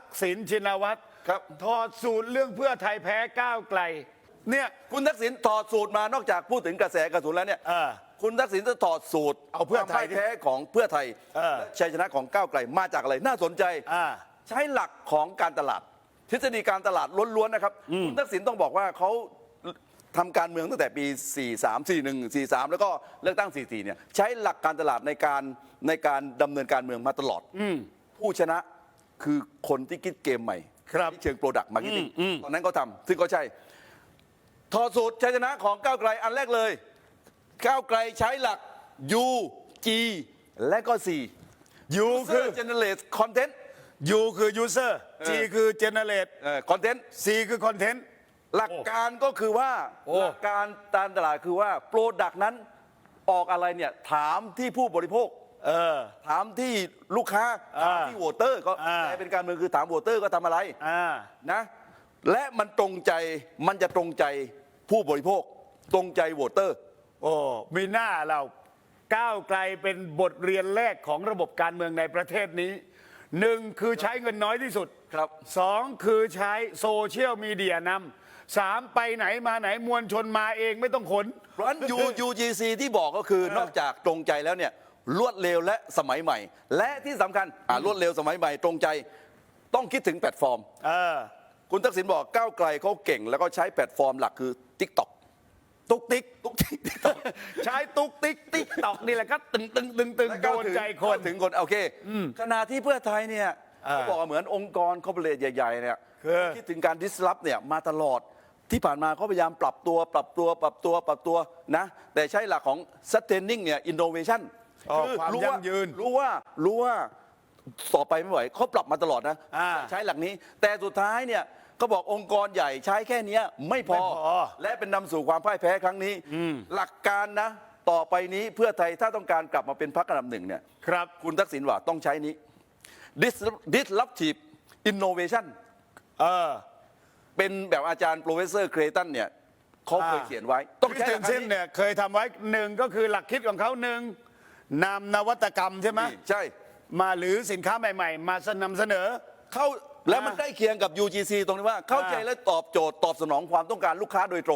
กษิณชินวัตรครับ ถอดสูตรเรื่องเพื่อไทยแพ้ก้าวไกล เนี่ย คุณทักษิณถอดสูตรมานอกจากพูดถึงกระแสกระสุนแล้วเนี่ยเออคุณทักษิณจะถอดสูตรเอาเพื่อไทยความพ่ายแพ้ของเพื่อไทยเออ และชัยชนะของก้าวไกลมาจากอะไรน่าสนใจ อ่า ใช้หลักของการตลาด ทฤษฎีการตลาดล้วนๆนะครับ คุณทักษิณต้องบอกว่าเขาทำการเมืองตั้งแต่ปี 43 41 43 แล้วก็เลือกตั้ง 44 เนี่ยใช้หลักการตลาดในการในการดำเนินการเมืองมาตลอด ผู้ชนะ คือคนที่คิดเกมใหม่ครับที่เชิงโปรดักต์มาร์เก็ตติ้งตอนนั้นเขาทำซึ่งก็ใช่ ถอดสูตรชัยชนะของก้าวไกลอันแรกเลย ก้าวไกลใช้หลัก U G และก็ C U คือ User Generate Content U คือ user G คือ generate เอ่อ Content C คือ content หลักการก็คือว่าโอ้ หลักการการตลาดคือว่าโปรดักต์นั้นออกอะไรเนี่ยถามที่ผู้บริโภค เออ ถามที่ลูกค้าอ่าถามที่โหวตเตอร์ ก็อ่า แต่เป็นการเมืองคือถามโหวตเตอร์ก็ทำอะไรอ่า นะ และมันตรงใจมันจะตรงใจผู้บริโภค ตรงใจโหวตเตอร์ โอ้มีหน้าเราก้าวไกลเป็นบทเรียนแรกของระบบการเมืองในประเทศนี้หนึ่งคือใช้เงินน้อยที่สุดครับ สองคือใช้โซเชียลมีเดียนำสามไปไหนมาไหนมวลชนมาเองไม่ต้องขน เพราะฉะนั้น U UGC ที่บอกก็คือนอกจากตรงใจแล้วเนี่ย รวดเร็วและสมัยใหม่ และที่สำคัญอ่ารวดเร็วสมัยใหม่ตรงใจต้องคิดถึงแพลตฟอร์ม เออ คุณทักษิณบอกก้าวไกลเขาเก่ง แล้วก็ใช้แพลตฟอร์มหลักคือ TikTok ตุกติ๊กตุ๊กติ๊ก TikTok ใช้ตุกติ๊กติ๊กตอกนี่แหละก็ตึงตึงตึงตึงแล้วโดเข้านถึงใจคนเข้าถึงคนโอเคขณะที่เพื่อไทยเนี่ยอ่าเขาบอกว่าเหมือนองค์กรคอร์ปอเรทใหญ่ๆเนี่ยคือ คิดถึงการ disrupt เนี่ยมาตลอดที่ผ่านมาเขาพยายามปรับตัวปรับตัวปรับตัวปรับตัวนะ แต่ใช้หลักของ sustaining เนี่ย innovation อ๋อความรู้ยั่ว่างยืนรู้ว่ารู้ว่าต่อไปไม่ไหวเขาปรับมาตลอดนะ อ่าใช้หลักนี้ แต่สุดท้ายเนี่ยก็บอกองค์กรใหญ่ใช้แค่เนี้ยไม่พอ ไม่พอ และเป็นนำสู่ความพ่ายแพ้ครั้งนี้ หลักการนะ ต่อไปนี้เพื่อไทยถ้าต้องการกลับมาเป็นพรรคอันดับหนึ่งเนี่ย ครับ คุณทักษิณว่าต้องใช้นี้ Dis- disruptive innovation เออ เป็นแบบอาจารย์โปรเฟสเซอร์เครตันเนี่ยเขาเคยอ่า เขียนไว้ ต้ต้อองงใช้ใช้เซหลักนนี้ เนี่ยเคยทำไว้หนึ่งก็คือหลักคิดของเขาหนึ่ง นำนวัตกรรมใช่ไหมใช่ มาหรือสินค้าใหม่ ๆ มาสนำเสนอ เข้าแล้วมันใกล้เคียงกับ UGC ตรงที่ว่าเข้าใจและตอบโจทย์ตอบสนองความต้องการลูกค้าโดยตรง